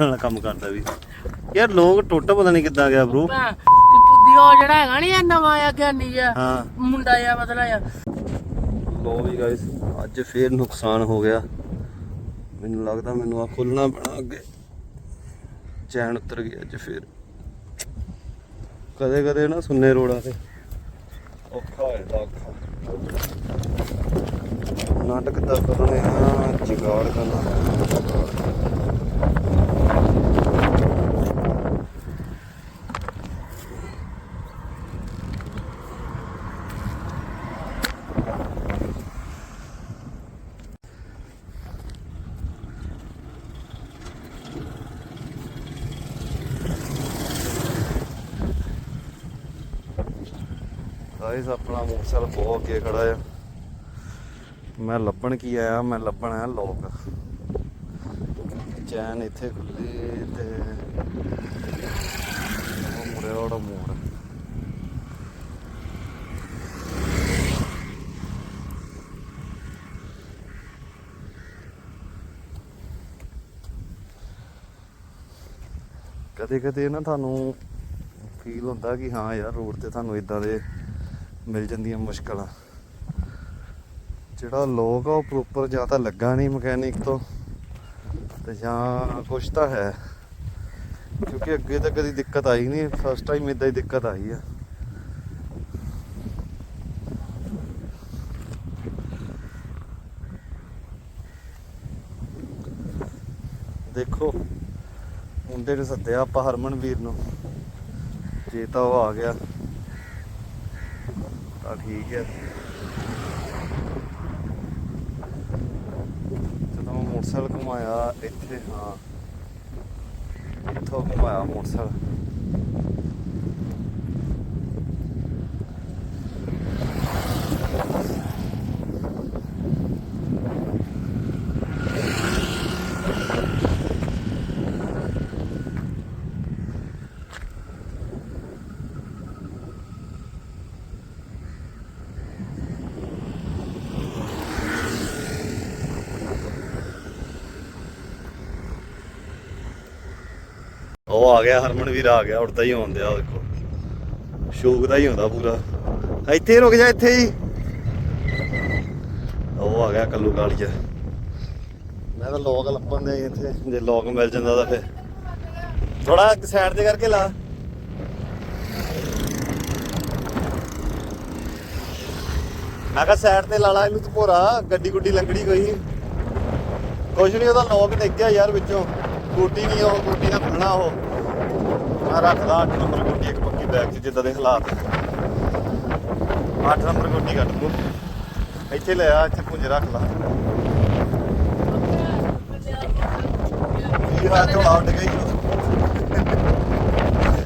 ਨਾਲ ਕੰਮ ਕਰਦਾ ਵੀ। ਯਾਰ ਲੋਕ ਟੁੱਟ ਪਤਾ ਨਹੀਂ ਕਿੱਦਾਂ ਗਿਆ ਬ్రో ਤੇ ਪੁੱਦੀ ਉਹ ਜਿਹੜਾ ਹੈਗਾ ਨਹੀਂ ਇਹ ਨਵਾਂ ਆ ਗਿਆਨੀ ਜਿਹਾ ਹਾਂ। ਮੁੰਡਾ ਆ ਮਤਲਬ ਆ। ਲੋ ਵੀ ਗਾਇਸ ਅੱਜ ਫੇਰ ਨੁਕਸਾਨ ਹੋ ਗਿਆ। ਮੈਨੂੰ ਲੱਗਦਾ ਮੈਨੂੰ ਆ ਖੋਲਣਾ ਪੈਣਾ ਅੱਗੇ। ਚੈਨ ਉਤਰ ਗਈ ਅੱਜ ਫੇਰ। ਕਦੇ ਕਦੇ ਨਾ ਸੁੰਨੇ ਰੋੜਾਂ ਤੇ। ਔਖਾ ਹੋ ਜਾਂਦਾ ਔਖਾ। ਨਾਟਕ ਤਾਂ ਕਰਨੇ ਆ ਜਿਗਾੜ ਕਰਨਾ। ਗਾਇਸ ਆਪਣਾ ਮੋਟਰਸਾਈਕਲ ਬਹੁਤ ਅੱਗੇ ਖੜਾ ਆ। ਮੈਂ ਲੱਭਣ ਕੀ ਆਇਆ? ਮੈਂ ਲੱਭਣ ਆਇਆ ਲੋਕ। ਚੈਨ ਇੱਥੇ ਖੁੱਲੀ ਤੇ ਉਹ ਮੁਰੇ ਉਹਦਾ ਮੋੜ। ਕਦੇ ਕਦੇ ਨਾ ਤੁਹਾਨੂੰ ਫੀਲ ਹੁੰਦਾ ਕਿ ਹਾਂ ਯਾਰ ਰੋਡ ਤੇ ਤੁਹਾਨੂੰ ਇਦਾਂ ਦੇ ਮਿਲ ਜਾਂਦੀਆਂ ਮੁਸ਼ਕਲਾਂ। ਜਿਹੜਾ ਲੋਕ ਆ, ਉਹ ਪ੍ਰੋਪਰ ਜਾਂ ਤਾਂ ਲੱਗਾ ਨਹੀਂ ਮਕੈਨਿਕ ਤੋਂ, ਤੇ ਜਾਂ ਕੁਛ ਤਾਂ ਹੈ। ਕਿਉਂਕਿ ਅੱਗੇ ਤਾਂ ਕਦੀ ਦਿੱਕਤ ਆਈ ਨਹੀਂ ਫਸਟ ਟਾਈਮ ਇਦਾਂ ਹੀ ਦਿੱਕਤ ਆਈ ਆ। ਦੇਖੋ, ਮੁੰਡੇ ਨੂੰ ਸੱਦਿਆ ਆਪਾਂ ਹਰਮਨ ਵੀਰ ਨੂੰ। ਜੇ ਤਾਂ ਉਹ ਆ ਗਿਆ। ਤਾਂ ਠੀਕ ਹੈ। ਜਦੋਂ ਮੋਟਰਸਾਈਕਲ ਘੁਮਾਇਆ ਇੱਥੇ ਹਾਂ। ਇੱਥੋਂ ਘੁਮਾਇਆ ਮੋਟਰਸਾਈਕਲ। ਉਹ ਆ ਗਿਆ ਹਰਮਨ ਵੀਰ ਆ ਗਿਆ ਉੜਦਾ ਹੀ ਆਉਂਦਿਆ ਦੇਖੋ। ਸ਼ੌਕ ਦਾ ਹੀ ਹੁੰਦਾ ਪੂਰਾ। ਇੱਥੇ ਰੁਕ ਜਾ ਇੱਥੇ ਹੀ। ਉਹ ਆ ਗਿਆ ਕੱਲੂ ਕਾਲੀਆ ਮੈਂ ਤਾਂ ਲੋਕ ਲੱਭਣ ਦੇ ਇੱਥੇ। ਜੇ ਲੋਕ ਮਿਲ ਜਾਂਦਾ ਤਾਂ ਫਿਰ। ਥੋੜਾ ਸਾਈਡ ਤੇ ਕਰਕੇ ਲਾ। ਮੈਂ ਕਿਹਾ ਸਾਈਡ ਤੇ ਲਾ ਲਾ ਇਹਨੂੰ ਤੂੰ ਭੋਰਾ ਗੱਡੀ ਗੁੱਡੀ ਲੰਗੜੀ ਕੋਈ। ਕੁਛ ਨਹੀਂ ਉਹਦਾ ਲੋਕ ਡਿੱਗਿਆ ਯਾਰ ਵਿੱਚੋਂ। ਗੋਟੀ ਨਹੀਂ ਉਹ, ਗੋਟੀ ਨਾਲ ਖੁੱਲਣਾ ਉਹ। ਮੈਂ ਰੱਖਦਾ 8 ਨੰਬਰ ਗੋਟੀ ਇੱਕ ਪੱਕੀ ਬੈਗ 'ਚ ਜਿੱਦਾਂ ਦੇ ਹਾਲਾਤ 8 ਨੰਬਰ ਗੋਟੀ ਕੱਢ ਦੂੰ। ਇੱਥੇ ਲੈ ਆ, ਇੱਥੇ ਪੁੰਜ ਰੱਖ ਲਾ। ਇਹ ਰਾਤ ਝੋਲਾ ਉੱਡ ਗਈ?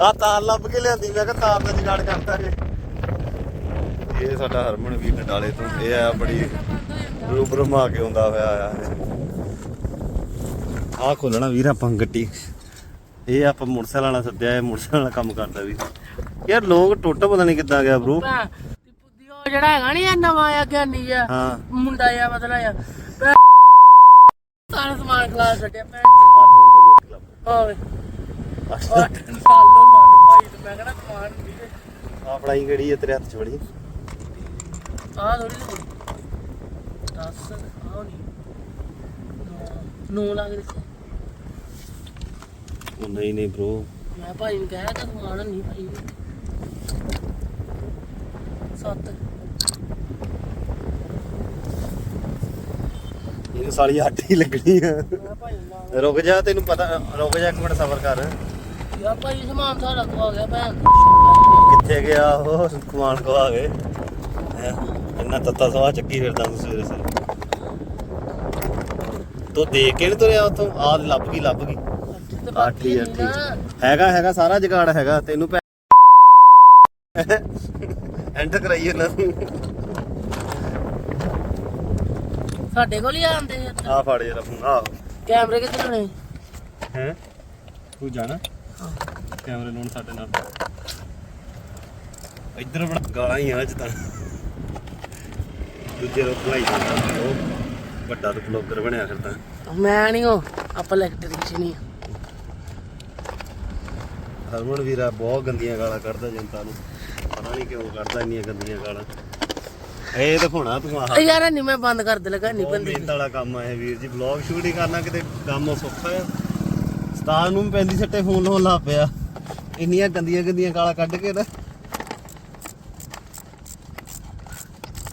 ਆ ਤਾਰ ਲੱਭ ਕੇ ਲਿਆਂਦੀ, ਮੈਂ ਕਿਹਾ ਤਾਰ ਦਾ ਜੁਗਾੜ ਕਰਤਾ ਜੇ ਇਹ ਸਾਡਾ ਹਰਮਨ ਵੀਰ ਨਡਾਲੇ ਤੋਂ, ਇਹ ਆ ਬੜੀ ਰੂਪ ਰਮਾ ਕੇ ਆਉਂਦਾ ਹੋਇਆ ਆ। ਆ ਖੋਲਣਾ ਵੀਰ ਆਪਾਂ ਗੱਡੀ। ਇਹ ਆਪਾਂ ਮੋਟਰਸਾਈਕਲ ਵਾਲਾ ਸੱਦਿਆ ਇਹ ਮੋਟਰਸਾਈਕਲ ਵਾਲਾ ਕੰਮ ਕਰਦਾ ਵੀ। ਯਾਰ ਲੋਕ ਟੁੱਟ ਪਤਾ ਨਹੀਂ ਕਿੱਦਾਂ ਗਿਆ ਬ్రో ਤੇ ਉਹ ਜਿਹੜਾ ਹੈਗਾ ਨਹੀਂ ਇਹ ਨਵਾਂ ਆ। ਗਿਆਨੀ ਹਾਂ। ਮੁੰਡਾ ਆ ਮਤਲਬ ਆ। ਸਾਰਾ ਸਮਾਨ ਖਲਾ ਛੱਡਿਆ ਭੈਣ ਹੋਵੇ ਸਾਲੋ ਲੰਡ ਭਾਈ ਤੇ ਮੈਂ ਕਹਿੰਦਾ ਸਮਾਨ ਵੀਰੇ ਆਪਣਾ ਹੀ ਗੜੀ ਹੈ ਤੇਰੇ ਹੱਥ ਚ ਬੜੀ ਆਹ ਥੋੜੀ ਜਿਹੀ ਦਸ ਆਹ ਨਹੀਂ ਨੌ ਲੱਗ ਰਹੀ ਉਹ ਨਹੀਂ ਨਹੀਂ ਬ్రో ਮੈਂ ਭਾਈ ਨੂੰ ਕਹਿਆ ਤਾਂ ਸਮਾਨ ਨਹੀਂ ਭਾਈ। ਸੱਤ। ਇਹ ਸਾਲੀ ਹੱਟ ਹੀ ਲੱਗਣੀ ਆ। ਭਾਈ ਰੁਕ ਜਾ ਤੈਨੂੰ ਪਤਾ ਰੁਕ ਜਾ ਇੱਕ ਮਿੰਟ ਸਬਰ ਕਰ। ਯਾ ਭਾਈ ਸਮਾਨ ਸਾਰਾ ਖਵਾ ਗਿਆ ਭੈਣ। ਕਿੱਥੇ ਗਿਆ ਉਹ? ਕਮਾਨ ਆ ਗਏ। ਹੈਂ, ਇੰਨਾ ਤੱਤਾ ਸਵਾ ਚੱਕੀ ਫਿਰਦਾ ਤੂੰ ਸਵੇਰੇ ਸਵੇਰੇ ਤੂੰ ਦੇਖ ਕੇ ਨੀ ਤੁਰਿਆ ਉਥੋਂ? ਆ ਲੱਭ ਗਈ ਲੱਭ ਗਈ। ਠੀਕ। ਹੈਗਾ ਹੈਗਾ ਸਾਰਾ ਜਗਾੜ ਹੈਗਾ ਤੈਨੂੰ ਪੈ ਐਂਟਰ ਕਰਾਈਏ ਨਾ। ਸਾਡੇ ਕੋਲ ਹੀ ਆਂਦੇ ਆ ਆ ਫੜ ਜਰਾ ਫੋਨ ਆ। ਕੈਮਰੇ ਕਿੱਥੇ ਨੇ? ਹੈ? ਤੂੰ ਜਾਣਾ? ਕੈਮਰੇ ਲਾਉਣ ਸਾਡੇ ਨਾਲ। ਇੱਧਰ ਬੜਾ ਗਾਲਾਂ ਹੀ ਆ ਅੱਜ ਤਾਂ। ਦੂਜੇ ਰੋ ਭਲਾਈ ਉਹ ਵੱਡਾ ਤੂੰ ਬਲੌਗਰ ਬਣਿਆ ਫਿਰਦਾ। ਮੈਂ ਨਹੀਂ ਉਹ ਆਪਾਂ ਇਲੈਕਟ੍ਰੀਸ਼ੀਅਨ ਹੀ ਆ ਹਰਮਨ ਵੀਰਾ ਬਹੁਤ ਗੰਦੀਆਂ ਗਾਲਾਂ ਕੱਢਦਾ ਜਨਤਾ ਨੂੰ। ਪਤਾ ਨਹੀਂ ਕਿਉਂ ਕੱਢਦਾ ਇੰਨੀਆਂ ਗੰਦੀਆਂ ਗਾਲਾਂ। ਇਹ ਦਿਖਾਉਣਾ ਤੂੰ ਆਹ। ਯਾਰ ਨਹੀਂ ਮੈਂ ਬੰਦ ਕਰ ਦੇ ਲਗਾ ਨਹੀਂ ਬਹੁਤ ਬੰਦ ਮਿਹਨਤ ਵਾਲਾ ਕੰਮ ਇਹ ਵੀਰ ਜੀ। ਵਲੌਗ ਸ਼ੂਟ ਹੀ ਕਰਨਾ ਕਿਤੇ ਕੰਮ ਸੌਖਾ ਆ। ਸਤਾਨ ਨੂੰ ਵੀ ਪੈਂਦੀ ਸੱਟੇ ਫੋਨ ਲਾਉਣ ਲੱਗ ਪਿਆ। ਇੰਨੀਆਂ ਗੰਦੀਆਂ ਗੰਦੀਆਂ ਗਾਲਾਂ ਕੱਢ ਕੇ ਨਾ।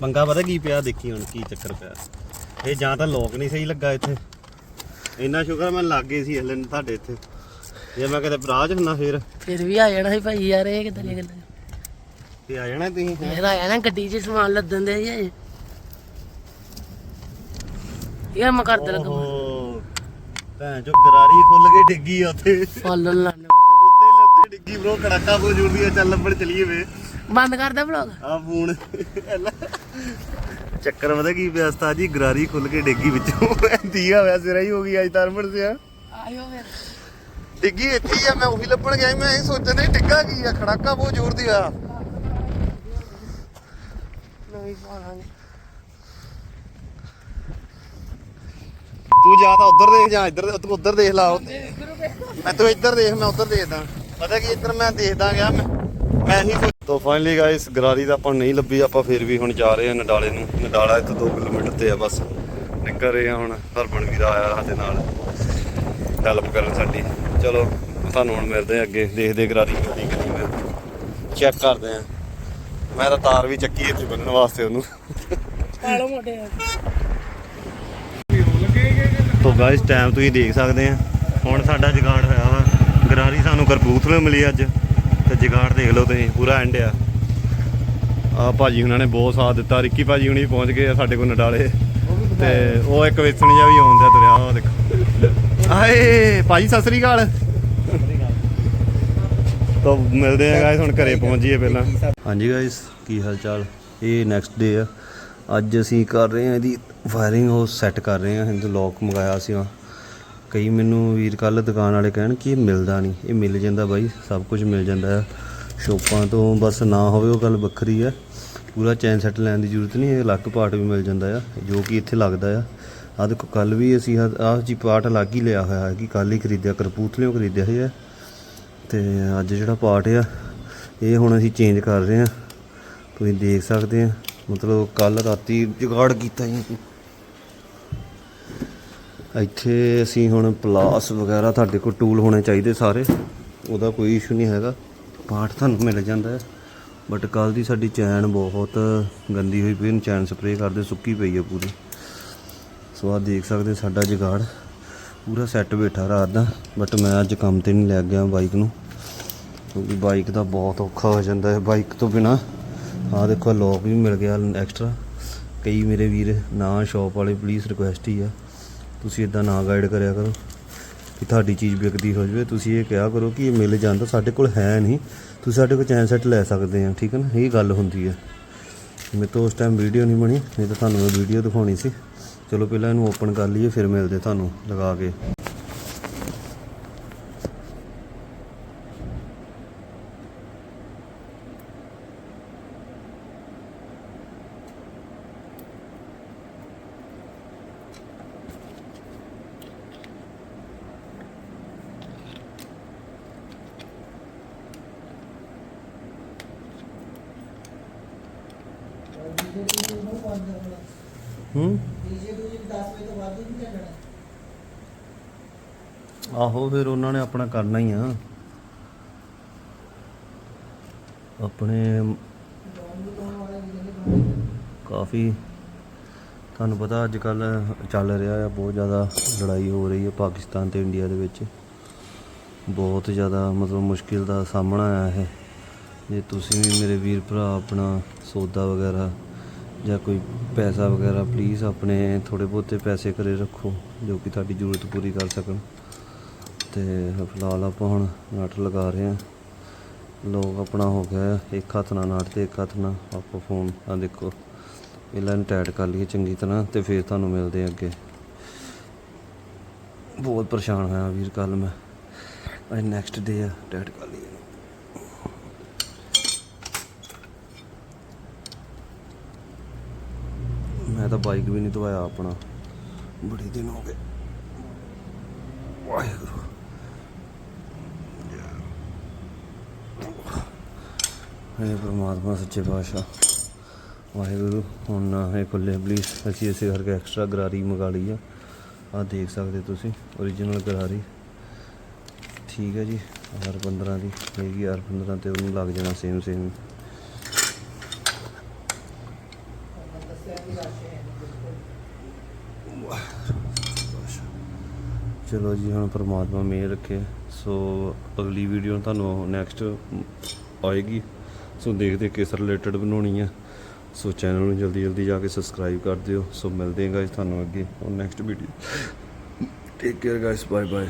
ਪੰਗਾ ਪਤਾ ਕੀ ਪਿਆ? ਦੇਖੀ ਹੁਣ ਕੀ ਚੱਕਰ ਪਿਆ। ਇਹ ਜਾਂ ਤਾਂ ਲੋਕ ਨਹੀਂ ਸਹੀ ਲੱਗਾ ਇੱਥੇ। ਇੰਨਾ ਸ਼ੁਕਰ ਮੈਂ ਲੱਗ ਗਏ ਸੀ ਹਲੇ ਤੁਹਾਡੇ ਇੱਥੇ। ਜੇ ਮੈਂ ਕਿਤੇ ਬਰਾਜ ਹੁੰਨਾ ਫੇਰ। ਫਿਰ ਵੀ ਆ ਜਾਣਾ ਸੀ ਭਾਈ ਯਾਰ ਇਹ ਕਿਦਾਂ ਦੀਆਂ ਗੱਲਾਂ। ਤੇ ਆ ਜਾਣਾ ਤੁਸੀਂ ਫੇਰ। ਆਇਆ ਨਾ ਗੱਡੀ 'ਚ ਸਮਾਨ ਲੱਦਣ ਦੇ ਜੀ ਯਾਰ ਮੈਂ ਕਰ ਦੇ ਲਗਾ ਓਹੋ ਭੈਣ ਚੋ ਗਰਾਰੀ ਖੁੱਲ ਕੇ ਡਿੱਗੀ ਆ ਉੱਥੇ। ਫੁੱਲ ਲਾਣੇ ਉੱਤੇ ਲੱਤੇ ਡਿੱਗੀ ਬ్రో ਕੜਾਕਾ ਬੋ ਜੁੜਦੀ ਆ ਚੱਲ ਲੱਭਣ ਚਲੀਏ ਵੇ ਬੰਦ ਕਰ ਦੇ ਵਲੌਗ ਆ ਫੋਨ। ਚੱਕਰ ਪਤਾ ਕੀ ਉਸਤਾਦ ਜੀ ਗਰਾਰੀ ਖੁੱਲ ਕੇ ਡਿੱਗੀ ਵਿੱਚੋਂ। ਦੀਆ ਹੋਇਆ ਸਿਰਾ ਹੀ ਹੋ ਗਈ ਅੱਜ ਤਰਮਣ ਸਿਆ। ਆਇਓ ਫਿਰ। ਡਿੱਗੀ ਇੱਥੇ ਹੀ ਆ ਮੈਂ ਉਹੀ ਲੱਭਣ ਗਿਆ ਸੀ, ਮੈਂ ਇਹ ਸੋਚਦਾ ਡਿੱਗਾ ਕੀ ਆ ਖੜਾਕਾ ਬਹੁਤ ਜ਼ੋਰ ਦੀ ਆ। ਨਵੀਂ ਪਾਵਾਂਗੇ ਤੂੰ ਜਾਂ ਤਾਂ ਉੱਧਰ ਦੇਖ ਜਾਂ ਇੱਧਰ ਤੂੰ ਉੱਧਰ ਦੇਖ ਲਾ। ਮੈਂ ਤੂੰ ਇੱਧਰ ਦੇਖ ਮੈਂ ਉੱਧਰ ਦੇਖਦਾ। ਪਤਾ ਕੀ ਇੱਧਰ ਮੈਂ ਦੇਖਦਾ ਗਿਆ ਮੈਂ ਮੈਂ ਹੀ ਤੋ ਫਾਈਨਲੀ ਗਾਇਸ ਗਰਾਰੀ ਤਾਂ ਆਪਾਂ ਨੂੰ ਨਹੀਂ ਲੱਭੀ ਆਪਾਂ ਫਿਰ ਵੀ ਹੁਣ ਜਾ ਰਹੇ ਹਾਂ ਨਡਾਲੇ ਨੂੰ। ਨਡਾਲਾ ਇੱਥੋਂ 2 ਕਿਲੋਮੀਟਰ ਤੇ ਆ ਬਸ। ਨਿਕਲ ਰਹੇ ਹਾਂ ਹੁਣ ਹਰਮਨ ਵੀਰ ਆਇਆ ਸਾਡੇ ਨਾਲ। ਹੈਲਪ ਕਰਨ ਸਾਡੀ। ਚਲੋ ਤੁਹਾਨੂੰ ਹੁਣ ਮਿਲਦੇ ਹਾਂ ਅੱਗੇ ਦੇਖਦੇ ਗਰਾਰੀ ਮਿਲਦੀ ਕਿ ਨਹੀਂ ਮਿਲਦੀ ਚੈੱਕ ਕਰਦੇ ਹਾਂ। ਮੈਂ ਤਾਂ ਤਾਰ ਵੀ ਚੱਕੀ ਇੱਥੇ ਬੰਨਣ ਵਾਸਤੇ ਉਹਨੂੰ। ਪਾਲੋ ਮੋਟੇ ਤੋ ਗਾਇਸ ਟਾਈਮ ਤੁਸੀਂ ਦੇਖ ਸਕਦੇ ਆ ਹੁਣ ਸਾਡਾ ਜਗਾੜ ਹੋਇਆ ਵਾ। ਗਰਾਰੀ ਸਾਨੂੰ ਕਰਪੂਥਲੇ ਮਿਲੀ ਅੱਜ। ਤੇ ਜਗਾੜ ਦੇਖ ਲਓ ਤੁਸੀਂ ਪੂਰਾ ਐਂਡ ਆ। ਆ ਭਾਜੀ ਹੁਣਾਂ ਨੇ ਬਹੁਤ ਸਾਥ ਦਿੱਤਾ। ਰਿੱਕੀ ਭਾਜੀ ਹੁਣੀ ਪਹੁੰਚ ਗਏ ਆ ਸਾਡੇ ਕੋਲ ਨਡਾਲੇ। ਤੇ ਉਹ ਇੱਕ ਵੇਸਣ ਜਿਹਾ ਵੀ ਆਉਂਦਾ ਤੁਰਿਆ ਉਹ ਦੇਖੋ। ਆਏ ਭਾਜੀ ਸਤਿ ਸ੍ਰੀ ਅਕਾਲ। ਤਾਂ ਮਿਲਦੇ ਆ ਗਾਇਸ ਹੁਣ ਘਰੇ ਪਹੁੰਚ ਜਾਈਏ ਪਹਿਲਾਂ। ਹਾਂਜੀ ਗਾਇਸ ਕੀ ਹਾਲ ਚਾਲ ਇਹ ਨੈਕਸਟ ਡੇ ਆ। ਅੱਜ ਅਸੀਂ ਕਰ ਰਹੇ ਹਾਂ ਇਹਦੀ ਵਾਇਰਿੰਗ ਉਹ ਸੈੱਟ ਕਰ ਰਹੇ ਹਾਂ ਇਹਦਾ ਲੋਕ ਮੰਗਾਇਆ ਸੀ ਕਈ ਮੈਨੂੰ ਵੀਰ ਕੱਲ ਦੁਕਾਨ ਵਾਲੇ ਕਹਿਣ ਕਿ ਇਹ ਮਿਲਦਾ ਨਹੀਂ। ਇਹ ਮਿਲ ਜਾਂਦਾ ਬਾਈ ਸਭ ਕੁਝ ਮਿਲ ਜਾਂਦਾ ਹੈ ਸ਼ੋਪਾਂ ਤੋਂ ਬਸ ਨਾ ਹੋਵੇ ਉਹ ਗੱਲ ਵੱਖਰੀ ਹੈ ਪੂਰਾ ਚੈਨ ਸੈੱਟ ਲੈਣ ਦੀ ਜ਼ਰੂਰਤ ਨਹੀਂ ਇਹ ਅਲੱਗ ਪਾਰਟ ਵੀ ਮਿਲ ਜਾਂਦਾ ਆ ਜੋ ਕਿ ਇੱਥੇ ਲੱਗਦਾ ਆ। ਆਹ ਦੇਖੋ ਕੱਲ ਵੀ ਅਸੀਂ ਆਹ ਜੀ ਪਾਰਟ ਅਲੱਗ ਹੀ ਲਿਆ ਹੋਇਆ ਹੈ ਕਿ ਕੱਲ ਹੀ ਖਰੀਦਿਆ ਕਰਪੂਤਲਿਓ ਖਰੀਦਿਆ ਹੋਇਆ ਤੇ ਅੱਜ ਜਿਹੜਾ ਪਾਰਟ ਆ, ਇਹ ਹੁਣ ਅਸੀਂ ਚੇਂਜ ਕਰ ਰਹੇ ਹਾਂ। ਤੁਸੀਂ ਦੇਖ ਸਕਦੇ ਆ ਮਤਲਬ ਕੱਲ ਰਾਤੀ ਜੁਗਾੜ ਕੀਤਾ ਜੀ ਇੱਥੇ ਅਸੀਂ ਹੁਣ ਪਲਾਸ ਵਗੈਰਾ ਤੁਹਾਡੇ ਕੋਲ ਟੂਲ ਹੋਣੇ ਚਾਹੀਦੇ ਸਾਰੇ, ਉਹਦਾ ਕੋਈ ਇਸ਼ੂ ਨਹੀਂ ਹੈਗਾ। ਪਾਰਟ ਤੁਹਾਨੂੰ ਮਿਲ ਜਾਂਦਾ ਹੈ। ਬਟ ਕੱਲ ਦੀ ਸਾਡੀ ਚੈਨ ਬਹੁਤ ਗੰਦੀ ਹੋਈ ਪਈ ਇਹਨੂੰ ਚੈਨ ਸਪਰੇਅ ਕਰਦੇ, ਸੁੱਕੀ ਪਈ ਹੈ ਪੂਰੀ। ਸੋ ਆ ਦੇਖ ਸਕਦੇ ਸਾਡਾ ਜੁਗਾੜ। ਪੂਰਾ ਸੈੱਟ ਬੈਠਾ ਰਾਤ ਦਾ ਬਟ ਮੈਂ ਅੱਜ ਕੰਮ ਤੇ ਨਹੀਂ ਲੈ ਗਿਆ ਬਾਈਕ ਨੂੰ, ਕਿਉਂਕਿ ਬਾਈਕ ਦਾ ਬਹੁਤ ਔਖਾ ਹੋ ਜਾਂਦਾ ਹੈ। ਬਾਈਕ ਤੋਂ ਬਿਨਾ ਆਹ ਦੇਖੋ ਲੋਕ ਵੀ ਮਿਲ ਗਿਆ ਐਕਸਟਰਾ ਕਈ ਮੇਰੇ ਵੀਰ ਨਾ ਸ਼ਾਪ ਵਾਲੇ ਪਲੀਜ਼ ਰਿਕੁਐਸਟ ਹੀ ਆ। ਤੁਸੀਂ ਇਦਾਂ ਨਾ ਗਾਈਡ ਕਰਿਆ ਕਰੋ ਕਿ ਤੁਹਾਡੀ ਚੀਜ਼ ਵਿਕਦੀ ਹੋ ਜਾਵੇ। ਤੁਸੀਂ ਇਹ ਕਿਹਾ ਕਰੋ ਕਿ ਇਹ ਮਿਲ ਜਾਂਦਾ, ਸਾਡੇ ਕੋਲ ਹੈ ਨਹੀਂ। ਤੁਸੀਂ ਸਾਡੇ ਕੋਲ ਚੈਨ ਸੈੱਟ ਲੈ ਸਕਦੇ ਆ, ਠੀਕ ਹੈ ਨਾ? ਇਹ ਗੱਲ ਹੁੰਦੀ ਹੈ। ਮੇਰੇ ਤੋਂ ਉਸ ਟਾਈਮ ਵੀਡੀਓ ਨਹੀਂ ਬਣੀ, ਨਹੀਂ ਤਾਂ ਤੁਹਾਨੂੰ ਮੈਂ ਵੀਡੀਓ ਦਿਖਾਉਣੀ ਸੀ। ਚਲੋ ਪਹਿਲਾਂ ਇਹਨੂੰ ਓਪਨ ਕਰ ਲਈਏ, ਫਿਰ ਮਿਲਦੇ ਤੁਹਾਨੂੰ ਲਗਾ ਕੇ। ਹੂੰ। ਆਹੋ ਫਿਰ ਉਹਨਾਂ ਨੇ ਆਪਣਾ ਕਰਨਾ ਹੀ ਆ। ਆਪਣੇ ਕਾਫੀ ਤੁਹਾਨੂੰ ਪਤਾ ਅੱਜ ਕੱਲ ਚੱਲ ਰਿਹਾ ਆ ਬਹੁਤ ਜ਼ਿਆਦਾ ਲੜਾਈ ਹੋ ਰਹੀ ਹੈ ਪਾਕਿਸਤਾਨ ਤੇ ਇੰਡੀਆ ਦੇ ਵਿੱਚ। ਬਹੁਤ ਜ਼ਿਆਦਾ ਮਤਲਬ ਮੁਸ਼ਕਿਲ ਦਾ ਸਾਹਮਣਾ ਆਇਆ ਹੈ ਜੇ ਤੁਸੀਂ ਵੀ ਮੇਰੇ ਵੀਰ ਭਰਾ ਆਪਣਾ ਸੌਦਾ ਵਗੈਰਾ ਜਾਂ ਕੋਈ ਪੈਸਾ ਵਗੈਰਾ ਪਲੀਜ਼ ਆਪਣੇ ਥੋੜੇ ਬਹੁਤੇ ਪੈਸੇ ਘਰੇ ਰੱਖੋ, ਜੋ ਕਿ ਤੁਹਾਡੀ ਜ਼ਰੂਰਤ ਪੂਰੀ ਕਰ ਸਕਣ। ਤੇ ਫਿਲਹਾਲ ਆਪਾਂ ਹੁਣ ਨਟ ਲਗਾ ਰਹੇ ਹਾਂ। ਲੋਕ ਆਪਣਾ ਹੋ ਗਿਆ, ਇੱਕ ਹੱਥ ਨਾਲ ਨਟ ਤੇ ਇੱਕ ਹੱਥ ਨਾਲ ਆਪੋ ਫੋਨ। ਆ ਦੇਖੋ ਇਹਨਾਂ ਨੂੰ ਟਾਈਟ ਕਰ ਲਈਏ ਚੰਗੀ ਤਰ੍ਹਾਂ ਤੇ ਫਿਰ ਤੁਹਾਨੂੰ ਮਿਲਦੇ ਅੱਗੇ। ਬਹੁਤ ਪਰੇਸ਼ਾਨ ਹੋਇਆ ਵੀਰ ਕੱਲ ਮੈਂ। ਅੱਜ ਨੈਕਸਟ ਡੇ ਆ ਟਾਈਟ ਕਰ ਲਈਏ। ਤਾਂ ਬਾਈਕ ਵੀ ਨਹੀਂ ਧਵਾਇਆ ਆਪਣਾ। ਬੜੇ ਦਿਨ ਹੋ ਗਏ। ਵਾਹਿਗੁਰੂ। ਹੈ ਪ੍ਰਮਾਤਮਾ, ਸੱਚੇ ਪਾਤਸ਼ਾਹ। ਵਾਹਿਗੁਰੂ, ਹੁਣ ਨਾ ਹੈ ਖੁੱਲੇ ਪਲੀਜ਼ ਅਸੀਂ ਇਸੇ ਕਰਕੇ ਐਕਸਟਰਾ ਗਰਾਰੀ ਮੰਗਾ ਲਈ ਆ। ਆ ਦੇਖ ਸਕਦੇ ਤੁਸੀਂ origignal ਗਰਾਰੀ। ਠੀਕ ਹੈ ਜੀ ਹਰ 15 ਦੀ ਹੈਗੀ ਹਰ 15 ਤੇ ਉਹਨੂੰ ਲੱਗ ਜਾਣਾ ਸੇਮ ਸੇਮ ਚਲੋ ਜੀ, ਹੁਣ ਪ੍ਰਮਾਤਮਾ ਮਿਹਰ ਰੱਖੇ। ਸੋ ਅਗਲੀ ਵੀਡੀਓ ਤੁਹਾਨੂੰ ਨੈਕਸਟ ਆਏਗੀ। ਸੋ ਦੇਖਦੇ ਕਿਸ ਰਿਲੇਟਡ ਬਣਾਉਣੀ ਆ। ਸੋ ਚੈਨਲ ਨੂੰ ਜਲਦੀ ਜਲਦੀ ਜਾ ਕੇ ਸਬਸਕ੍ਰਾਈਬ ਕਰ ਦਿਓ। ਸੋ ਮਿਲਦੇ ਹਾਂ ਗਾਇਸ ਤੁਹਾਨੂੰ ਅੱਗੇ ਔਰ next video take care guys bye bye